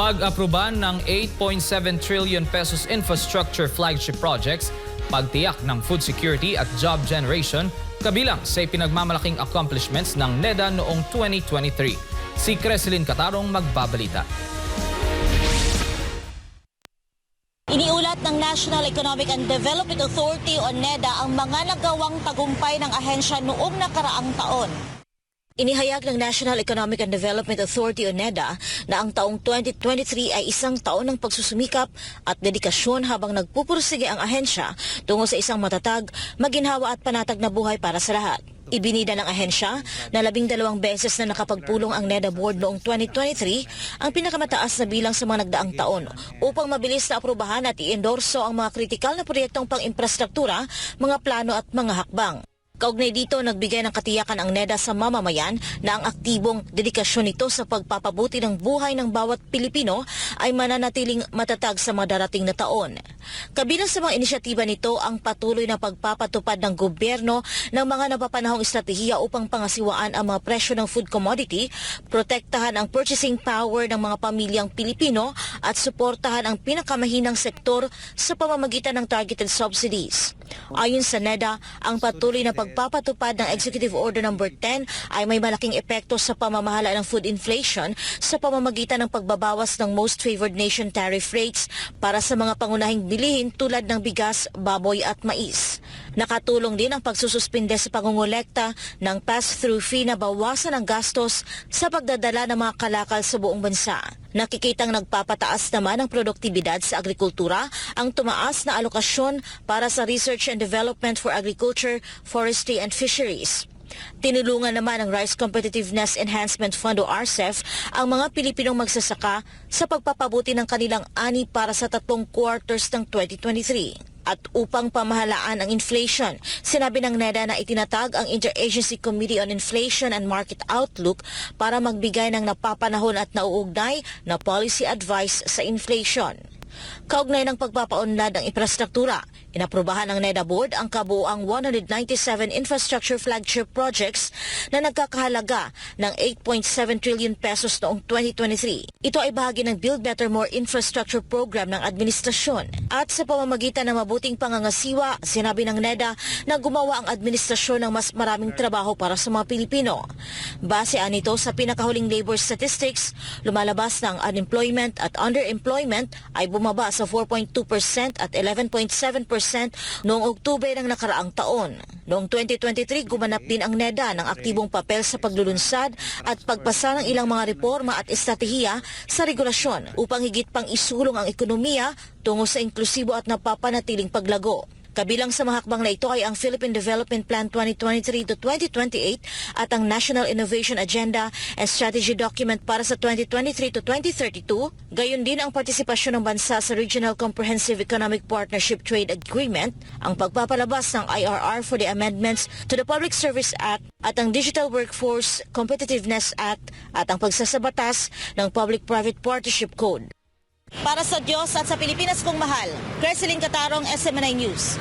Pag-aproban ng 8.7 trillion pesos infrastructure flagship projects, pagtiyak ng food security at job generation, kabilang sa pinagmamalaking accomplishments ng NEDA noong 2023. Si Creselin Catarong magbabalita. Iniulat ng National Economic and Development Authority o NEDA ang mga nagawang tagumpay ng ahensya noong nakaraang taon. Inihayag ng National Economic and Development Authority o NEDA na ang taong 2023 ay isang taon ng pagsusumikap at dedikasyon habang nagpupursige ang ahensya tungo sa isang matatag, maginhawa at panatag na buhay para sa lahat. Ibinida ng ahensya na labing dalawang beses na nakapagpulong ang NEDA board noong 2023 ang pinakamataas na bilang sa mga nagdaang taon upang mabilis na aprubahan at i-endorso ang mga kritikal na proyektong pang-infrastruktura, mga plano at mga hakbang. Kaugnay dito, nagbigay ng katiyakan ang NEDA sa mamamayan na ang aktibong dedikasyon nito sa pagpapabuti ng buhay ng bawat Pilipino ay mananatiling matatag sa mga darating na taon. Kabilang sa mga inisyatiba nito ang patuloy na pagpapatupad ng gobyerno ng mga napapanahong estratehiya upang pangasiwaan ang mga presyo ng food commodity, protektahan ang purchasing power ng mga pamilyang Pilipino at suportahan ang pinakamahinang sektor sa pamamagitan ng targeted subsidies. Ayon sa NEDA, ang patuloy na pagpapatupad ng Executive Order No. 10 ay may malaking epekto sa pamamahala ng food inflation sa pamamagitan ng pagbabawas ng Most Favored Nation tariff rates para sa mga pangunahing bilihin tulad ng bigas, baboy at mais. Nakatulong din ang pagsususpinde sa pangungulekta ng pass-through fee na bawasan ang gastos sa pagdadala ng mga kalakal sa buong bansa. Nakikitang nagpapataas naman ang produktibidad sa agrikultura ang tumaas na alokasyon para sa Research and Development for Agriculture, Forestry and Fisheries. Tinulungan naman ng Rice Competitiveness Enhancement Fund o RCEF ang mga Pilipinong magsasaka sa pagpapabuti ng kanilang ani para sa tatlong quarters ng 2023 at upang pamahalaan ang inflation. Sinabi ng NEDA na itinatag ang Interagency Committee on Inflation and Market Outlook para magbigay ng napapanahon at nauugnay na policy advice sa inflation. Kaugnay ng pagpapaunlad ng infrastruktura, inaprubahan ng NEDA Board ang kabuuang 197 infrastructure flagship projects na nagkakahalaga ng 8.7 trillion pesos noong 2023. Ito ay bahagi ng Build Better More Infrastructure Program ng administrasyon. At sa pamamagitan ng mabuting pangangasiwa, sinabi ng NEDA na gumawa ang administrasyon ng mas maraming trabaho para sa mga Pilipino. Base anito sa pinakahuling labor statistics, lumalabas na ang unemployment at underemployment ay bumaba sa 4.2% at 11.7% noong Oktubre ng nakaraang taon. Noong 2023, gumanap din ang NEDA ng aktibong papel sa paglulunsad at pagpasa ng ilang mga reforma at estratehiya sa regulasyon upang higit pang isulong ang ekonomiya tungo sa inklusibo at napapanatiling paglago. Kabilang sa mga hakbang na ito ay ang Philippine Development Plan 2023 to 2028 at ang National Innovation Agenda and Strategy Document para sa 2023 to 2032. Gayon din ang partisipasyon ng bansa sa Regional Comprehensive Economic Partnership Trade Agreement, ang pagpapalabas ng IRR for the amendments to the Public Service Act at ang Digital Workforce Competitiveness Act at ang pagsasabatas ng Public-Private Partnership Code. Para sa Diyos at sa Pilipinas kong mahal, Creseline Catarong, SMNI News.